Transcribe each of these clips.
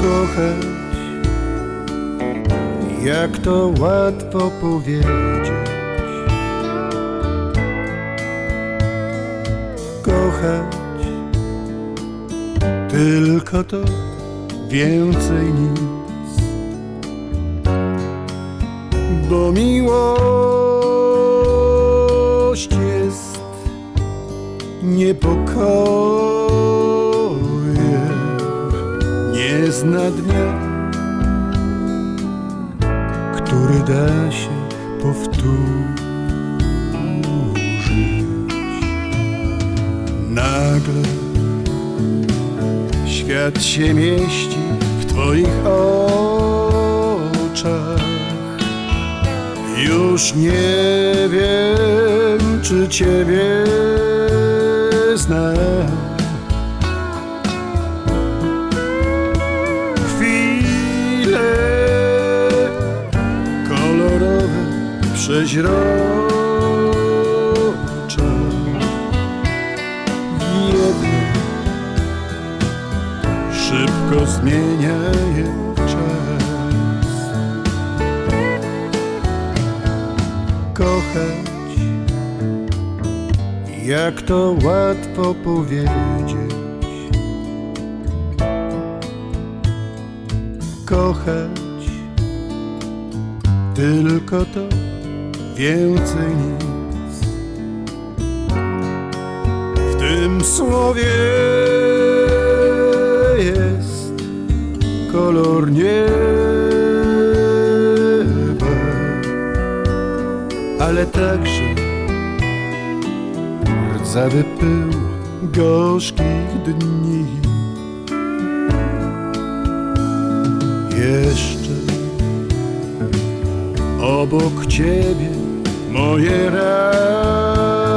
kochać, jak to łatwo powiedzieć. Kochać, tylko to więcej nic. Bo miłość jest niepokojem, zna dnia, który da się powtórzyć. Nagle świat się mieści w Twoich oczach. Już nie wiem, czy Ciebie przeźrocze w jedno szybko zmienia je czas. Kochać, jak to łatwo powiedzieć. Kochać, tylko to więcej nic. W tym słowie jest kolor nieba, ale także rdzawy pył gorzkich dni. Jeszcze obok ciebie moje ramię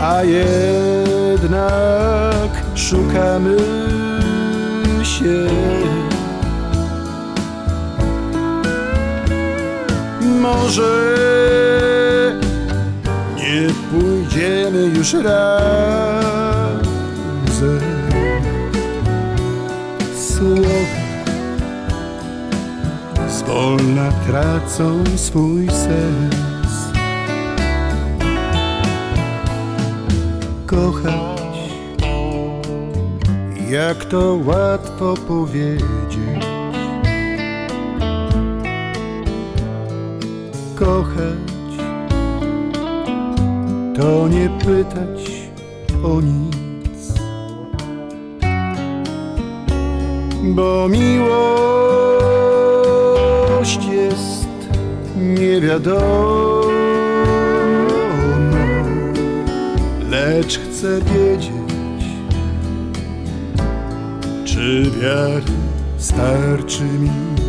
a jednak szukamy się. Może nie pójdziemy już razem. Zwolna tracą swój sens. kochać, jak to łatwo powiedzieć. Kochać, to nie pytać o nic, bo miłość niewiadoma. lecz chcę wiedzieć, czy wiary starczy mi.